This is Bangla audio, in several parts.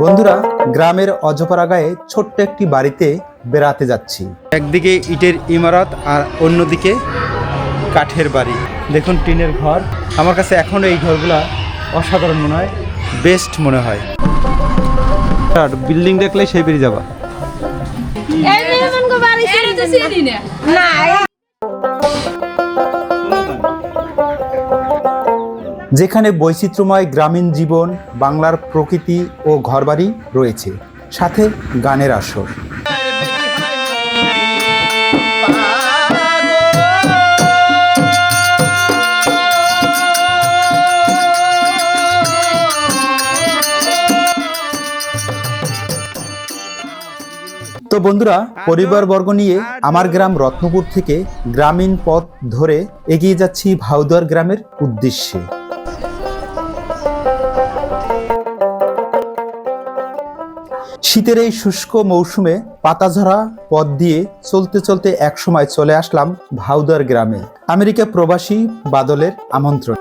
বন্ধুরা গ্রামের অজপাড়া গায়ে ছোট্ট একটি বাড়িতে বেড়াতে যাচ্ছি। একদিকে ইটের ইমারত আর অন্যদিকে কাঠের বাড়ি। দেখুন টিনের ঘর। আমার কাছে এখনও এই ঘরগুলা অসাধারণ মনে হয় বেস্ট মনে হয়। আর বিল্ডিং দেখলে সেই বেরিয়ে যাবা। না যেখানে বৈচিত্র্যময় গ্রামীণ জীবন, বাংলার প্রকৃতি ও ঘরবাড়ি রয়েছে। সাথে গানের আসর। তো বন্ধুরা, পরিবারবর্গ নিয়ে আমার গ্রাম রত্নপুর থেকে গ্রামীণ পথ ধরে এগিয়ে যাচ্ছি ভাউদুয়ার গ্রামের উদ্দেশ্যে। শীতের এই শুষ্ক মৌসুমে পাতাঝরা পথ দিয়ে চলতে চলতে একসময় চলে আসলাম ভাউদার গ্রামে। আমেরিকা প্রবাসী বাদলের আমন্ত্রণ।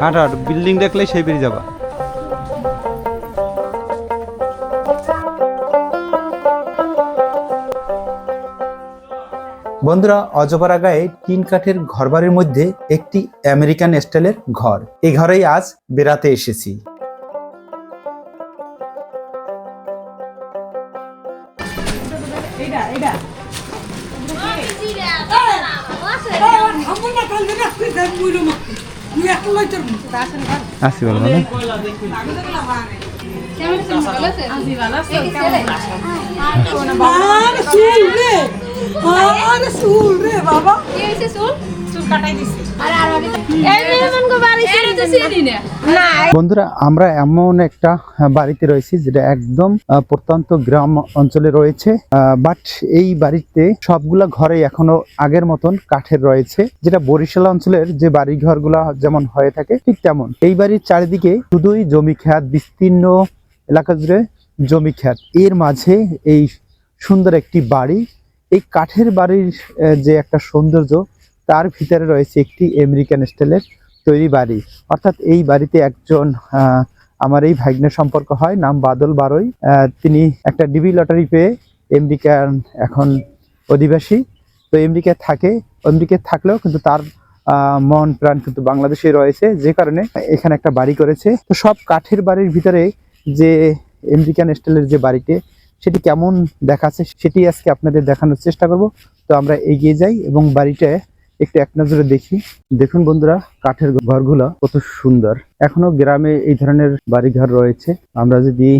হাট বিল্ডিং দেখলে সেই বেরিয়ে যাবা। বন্ধুরা অজপাড়া গায়ে টিন কাঠের ঘরবাড়ির মধ্যে একটি আমেরিকান স্টাইলের ঘর। এই ঘরেই আজ বেড়াতে এসেছি। আসি বলো মানে আরে চুল রে। আরে চুল রে বাবা। কি হইছে চুল? বন্ধুরা আমরা এমন একটা বাড়িতে রয়েছি যেটা একদম আহ, প্রত্যন্ত গ্রাম অঞ্চলে রয়েছে বাট এই বাড়িতে সবগুলা ঘরে এখনও আগের মতন কাঠের রয়েছে যেটা বরিশাল অঞ্চলের যে বাড়ি ঘরগুলা যেমন হয়ে থাকে ঠিক তেমন। এই বাড়ির চারিদিকে শুধুই জমি খ্যাত বিস্তীর্ণ এলাকা জুড়ে জমি খ্যাত এর মাঝে এই সুন্দর একটি বাড়ি এই কাঠের বাড়ির যে একটা সৌন্দর্য, তার ভিতরে রয়েছে একটি আমেরিকান স্টাইলের তৈরি বাড়ি। অর্থাৎ এই বাড়িতে একজন আমার এই ভাগ্নের সম্পর্ক হয়, নাম বাদল বারই। তিনি একটা ডিবি লটারি পেয়ে আমেরিকান এখন অধিবাসী। তো আমেরিকায় থাকে, আমেরিকায় থাকলেও কিন্তু তার মন, প্রাণ কিন্তু বাংলাদেশে রয়েছে। যে কারণে এখানে একটা বাড়ি করেছে। তো সব কাঠের বাড়ির ভিতরে যে আমেরিকান স্টাইলের যে বাড়িটি সেটি কেমন দেখাচ্ছে সেটি আজকে আপনাদের দেখানোর চেষ্টা করব। তো আমরা এগিয়ে যাই এবং বাড়িটা একটু এক নজরে দেখি। দেখুন বন্ধুরা, কাঠের ঘরগুলো কত সুন্দর। এখনও গ্রামে এই ধরনের বাড়ি ঘর রয়েছে। আমরা যদি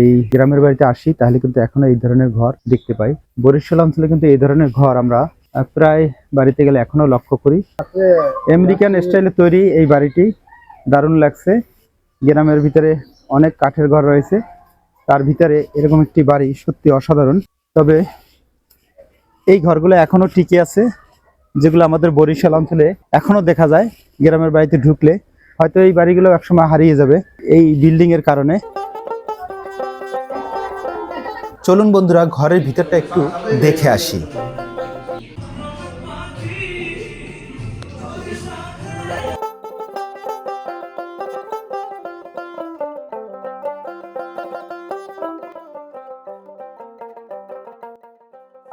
এই গ্রামের বাড়িতে আসি, তাহলে কিন্তু এখনও এই ধরনের ঘর দেখতে পাই। বরিশাল অঞ্চলে কিন্তু এই ধরনের ঘর আমরা প্রায় বাড়িতে গেলে এখনও লক্ষ্য করি। আমেরিকান স্টাইলে তৈরি এই বাড়িটি। দারুণ লাগছে। গ্রামের ভিতরে অনেক কাঠের ঘর রয়েছে। তার ভিতরে এরকম একটি বাড়ি সত্যি অসাধারণ। তবে এই ঘরগুলো এখনও টিকে আছে, যেগুলো আমাদের বরিশাল অঞ্চলে এখনও দেখা যায়, গ্রামের বাড়িতে ঢুকলে। হয়তো এই বাড়িগুলো একসময় হারিয়ে যাবে এই বিল্ডিং এর কারণে। চলুন বন্ধুরা, ঘরের ভিতরটা একটু দেখে আসি।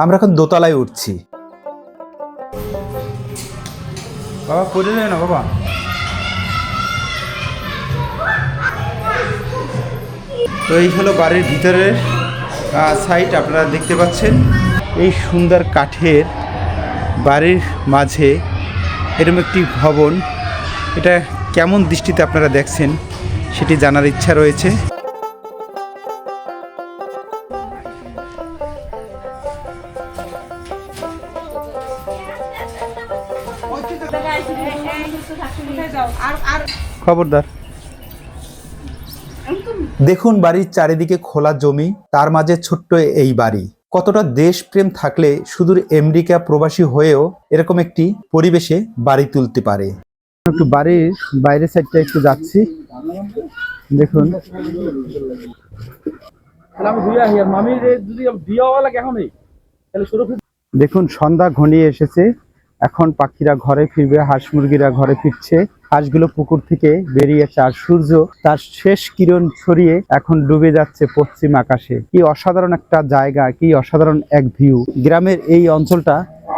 আমরা এখন দোতলায় উঠছি। বাবা, পড়ে যায় না বাবা? তো এই হলো বাড়ির ভিতরের সাইট আপনারা দেখতে পাচ্ছেন। এই সুন্দর কাঠের বাড়ির মাঝে এরকম একটি ভবন। এটা কেমন দৃষ্টিতে আপনারা দেখছেন সেটি জানার ইচ্ছা রয়েছে। খবরদার। দেখুন বাড়ির চারিদিকে খোলা জমি তার মাঝে ছোট্ট এই বাড়ি। কতটা দেশপ্রেম থাকলে সুদূর আমেরিকা প্রবাসী হয়েও এরকম একটি পরিবেশে বাড়ি তুলতে পারে। একটু বাড়ির বাইরের সাইডটা একটু যাচ্ছি। দেখুন। দেখুন সন্ধ্যা ঘনিয়ে এসেছে। এখন পাখিরা ঘরে ফিরবে, হাঁস মুরগিরা ঘরে ফিরছে। হাঁসগুলো পুকুর থেকে বেরিয়েছে আর সূর্য, তার শেষ কিরণ ছড়িয়ে এখন ডুবে যাচ্ছে পশ্চিম আকাশে। কি অসাধারণ একটা জায়গা, কি অসাধারণ এক ভিউ গ্রামের এই অঞ্চলটা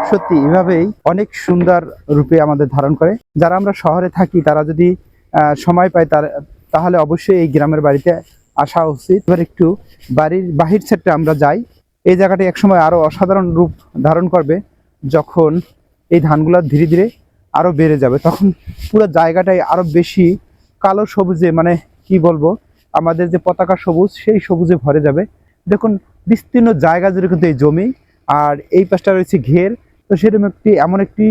সত্যি এভাবেই অনেক সুন্দর রূপে আমাদের ধারণ করে। যারা আমরা শহরে থাকি, তারা যদি সময় পায়, তার, তাহলে অবশ্যই এই গ্রামের বাড়িতে আসা উচিত। এবার একটু বাড়ির বাহির সেটটা আমরা যাই। এই জায়গাটি একসময় আরও অসাধারণ রূপ ধারণ করবে, যখন এই ধানগুলো ধীরে ধীরে আরও বেড়ে যাবে। তখন পুরো জায়গাটাই আরও বেশি কালো সবুজে মানে কি বলব আমাদের যে পতাকা সবুজ সেই সবুজে ভরে যাবে। দেখুন বিস্তীর্ণ জায়গা জুড়ে কিন্তু এই জমি। আর এই পাশটা রয়েছে ঘের। তো সেরকম একটি এমন একটি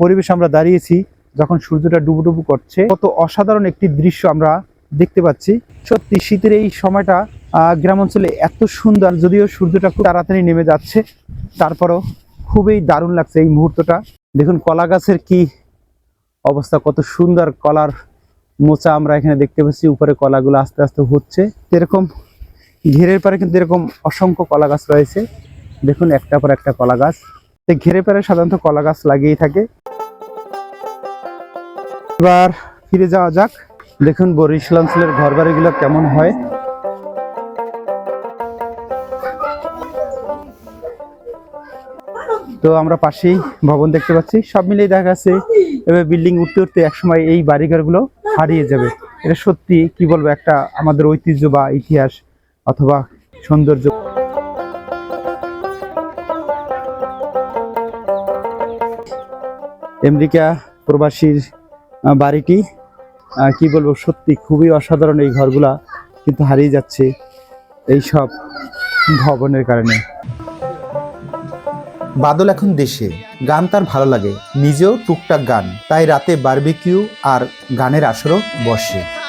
পরিবেশ আমরা দাঁড়িয়েছি যখন সূর্যটা ডুবুডুবু করছে। কত অসাধারণ একটি দৃশ্য আমরা দেখতে পাচ্ছি। সত্যি শীতের এই সময়টা আহ, গ্রাম অঞ্চলে এত সুন্দর যদিও সূর্যটা খুব তাড়াতাড়ি নেমে যাচ্ছে। তারপরও খুবই দারুণ লাগছে এই মুহূর্তটা। দেখুন, কলা গাছের কি অবস্থা, কত সুন্দর কলার মোচা আমরা এখানে দেখতে পাচ্ছি। উপরে কলাগুলো আস্তে আস্তে হচ্ছে। এরকম ঘেরের পারে কিন্তু এরকম অসংখ্য কলা গাছ রয়েছে। দেখুন একটা পর একটা কলা গাছ। ঘেরে পারে সাধারণত কলা গাছ লাগিয়েই থাকে। এবার ফিরে যাওয়া যাক। দেখুন, বরিশাল অঞ্চলের ঘর বাড়িগুলো কেমন হয়। তো আমরা পাশেই ভবন দেখতে পাচ্ছি। সব মিলিয়ে দেখা যাচ্ছে এবার বিল্ডিং উঠতে উঠতে একসময় এই বাড়িঘরগুলো হারিয়ে যাবে। এটা সত্যি কি বলব, একটা আমাদের ঐতিহ্য বা ইতিহাস অথবা সৌন্দর্য। আমেরিকা প্রবাসীর বাড়িটি কি বলব, সত্যি খুবই অসাধারণ এই ঘরগুলা কিন্তু হারিয়ে যাচ্ছে এই সব ভবনের কারণে। বাদল এখন দেশে। গান তার ভালো লাগে। নিজেও টুকটাক গান। তাই রাতে বার্বিকিউ আর গানের আসরও বসে।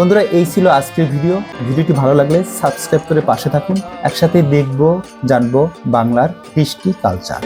বন্ধুরা, এই ছিল আজকের ভিডিও। ভিডিওটি ভালো লাগলে সাবস্ক্রাইব করে পাশে থাকুন। একসাথে দেখব, জানব বাংলার কৃষ্টি কালচার